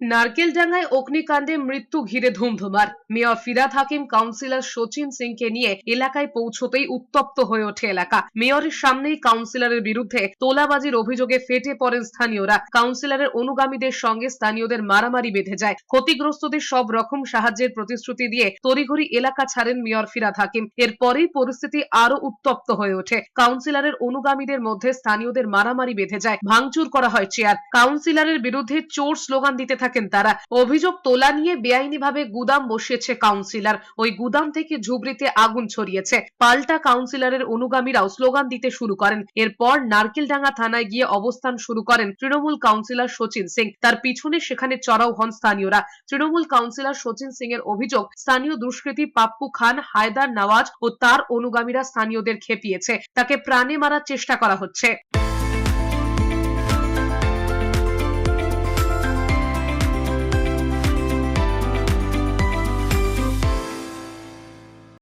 নারকেলডাঙ্গায় অগ্নিকাণ্ডে মৃত্যু ঘিরে ধুমধুমার। মেয়র ফিরাদ হাকিম, কাউন্সিলর সচিন সিংকে নিয়ে এলাকায় পৌঁছতেই উত্তপ্ত হয়ে ওঠে এলাকা। মেয়রের সামনেই কাউন্সিলরের বিরুদ্ধে তোলাবাজির অভিযোগে ফেটে পড়েন স্থানীয়রা। কাউন্সিলরের অনুগামীদের সঙ্গে স্থানীয়দের মারামারি বেঁধে যায়। ক্ষতিগ্রস্তদের সব রকম সাহায্যের প্রতিশ্রুতি দিয়ে তড়িঘড়ি এলাকা ছাড়েন মেয়র ফিরাদ হাকিম। এরপরেই পরিস্থিতি আরও উত্তপ্ত হয়ে ওঠে। কাউন্সিলরের অনুগামীদের মধ্যে স্থানীয়দের মারামারি বেঁধে যায়। ভাঙচুর করা হয় চেয়ার। কাউন্সিলরের বিরুদ্ধে চোর স্লোগান দিতে থাকেন তারা। অভিযোগ তোলা নিয়ে বেআইনিভাবে গুদাম বসিয়েছে কাউন্সিলর। ওই গুদাম থেকে ঝুবড়িতে আগুন ছড়িয়েছে। পাল্টা কাউন্সিলরের অনুগামীরাও স্লোগান দিতে শুরু করেন। এরপর নারকেলডাঙ্গা থানায় গিয়ে অবস্থান শুরু করেন তৃণমূল কাউন্সিলর সচিন সিং। তার পিছনে সেখানে চড়াও হন স্থানীয়রা। তৃণমূল কাউন্সিলর সচিন সিং এর অভিযোগ, স্থানীয় দুষ্কৃতী পাপ্পু খান, হায়দার নওয়াজ ও তার অনুগামীরা স্থানীয়দের খেপিয়েছে। তাকে প্রাণে মারার চেষ্টা করা হচ্ছে।